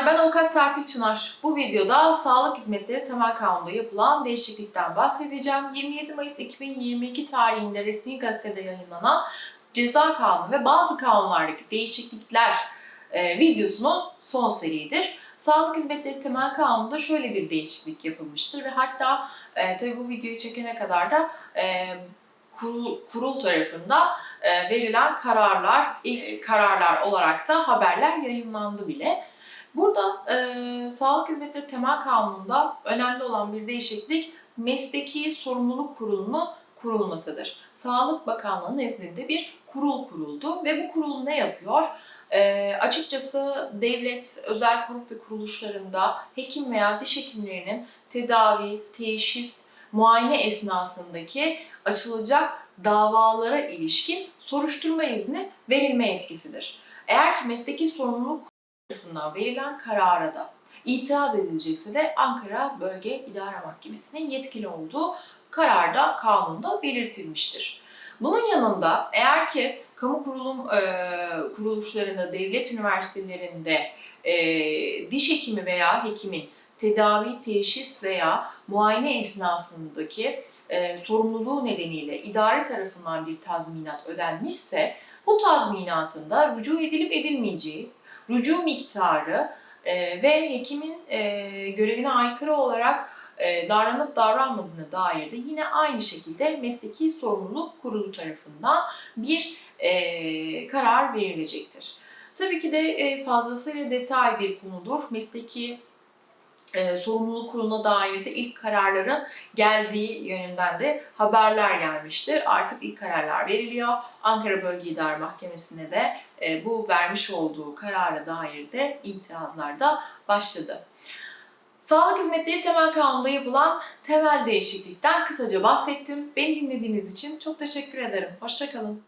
Merhabalar, ben Avukat Serpil Çınar. Bu videoda Sağlık Hizmetleri Temel Kanunu'nda yapılan değişiklikten bahsedeceğim. 27 Mayıs 2022 tarihinde resmi gazetede yayınlanan Ceza Kanunu ve bazı kanunlardaki değişiklikler e, videosunun son seridir. Sağlık Hizmetleri Temel Kanunu'nda şöyle bir değişiklik yapılmıştır ve hatta e, tabii bu videoyu çekene kadar da e, kurul, kurul tarafında e, verilen kararlar, ilk kararlar olarak da haberler yayınlandı bile. Burada e, Sağlık Hizmetleri Temel Kanunu'nda önemli olan bir değişiklik mesleki sorumluluk kurulunun kurulmasıdır. Sağlık Bakanlığı nezdinde bir kurul kuruldu ve bu kurul ne yapıyor? E, açıkçası devlet, özel kurum ve kuruluşlarında hekim veya diş hekimlerinin tedavi, teşhis, muayene esnasındaki açılacak davalara ilişkin soruşturma izni verilme yetkisidir. Eğer ki mesleki sorumluluk tarafından verilen karara da itiraz edilecekse de Ankara Bölge İdare Mahkemesi'nin yetkili olduğu kararda kanunda belirtilmiştir. Bunun yanında eğer ki kamu kurulum e, kuruluşlarında, devlet üniversitelerinde e, diş hekimi veya hekimin tedavi, teşhis veya muayene esnasındaki e, sorumluluğu nedeniyle idare tarafından bir tazminat ödenmişse bu tazminatın da rücu edilip edilmeyeceği, rücu miktarı e, ve hekimin e, görevine aykırı olarak e, davranıp davranmadığına dair de yine aynı şekilde mesleki sorumluluk kurulu tarafından bir e, karar verilecektir. Tabii ki de e, fazlasıyla detay bir konudur. Mesleki e, sorumluluk kuruluna dair de ilk kararların geldiği yönünden de haberler gelmiştir. Artık ilk kararlar veriliyor. Ankara Bölge İdare Mahkemesi'ne de e, bu vermiş olduğu karara dair de itirazlar da başladı. Sağlık Hizmetleri Temel Kanunu'nda yapılan temel değişiklikten kısaca bahsettim. Beni dinlediğiniz için çok teşekkür ederim. Hoşçakalın.